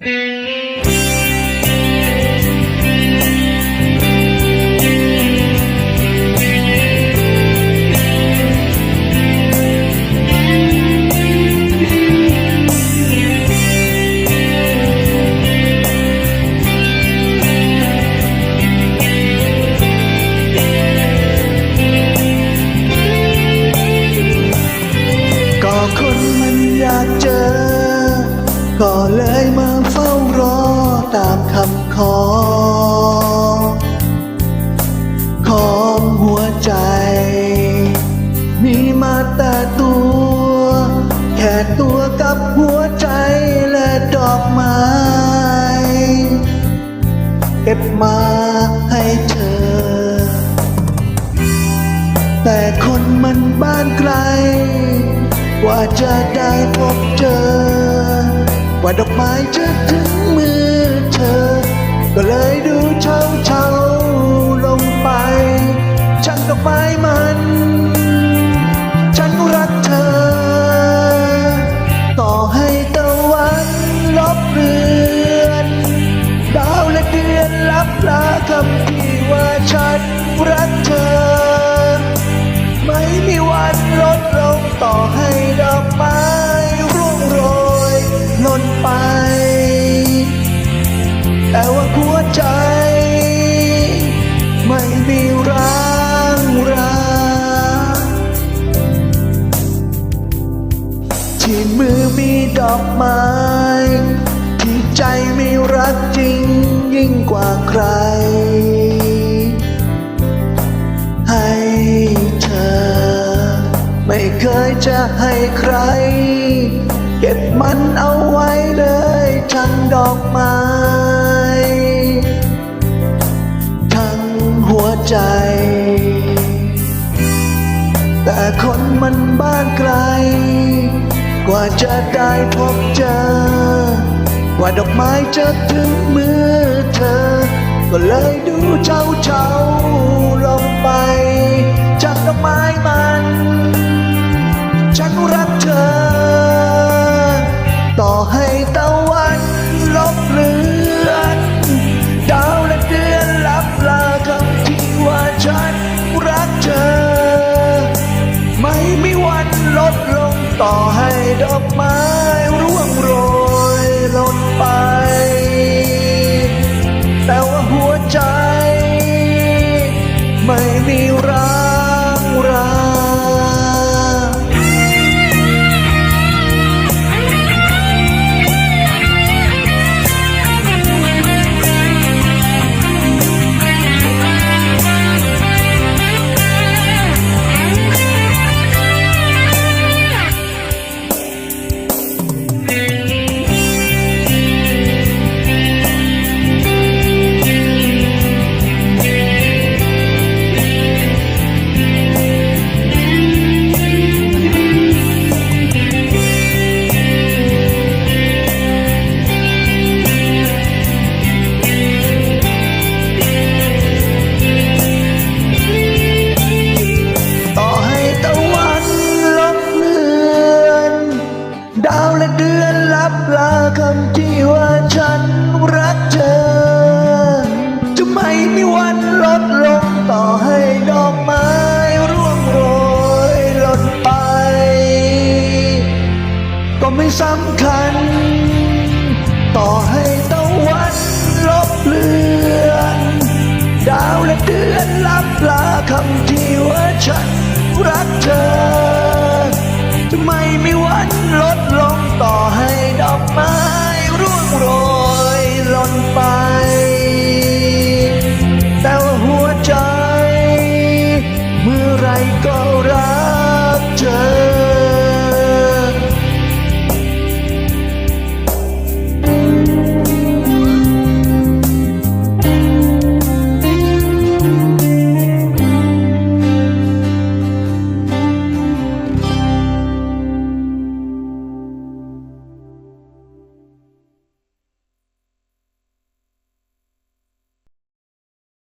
ก็คนมันอยากเจอ ก็เลยมา ขอ ของหัวใจ มีมาแต่ตัว แค่ตัวกับหัวใจและดอกไม้เก็บมาให้เธอ แต่คนมันบ้านไกลกว่าจะได้พบเจอ ว่าดอกไม้จะถึงมือ ก็เลยดูเช่าเช่าลงไปช่างดอกไม้มา ที่มือมีดอกไม้ ที่ใจมีรักจริงยิ่งกว่าใคร ให้เธอ ไม่เคยจะให้ใคร เก็บมันเอาไว้เลยทั้งดอกไม้ ทั้งหัวใจ ว่าจะได้พบเจอ ว่าดอกไม้จะถึงมือเธอ ก็เลยดูเช้าเช้าลงไป สำคัญ ต่อให้ตะวันลบเลือน ดาวและเดือนลับลาคำที่ว่าฉันรักเธอ จะไม่มีวันลดลงต่อให้ดอกไม้ร่วงโรยหล่นไป แต่ว่าหัวใจ เมื่อไรก็รักเธอ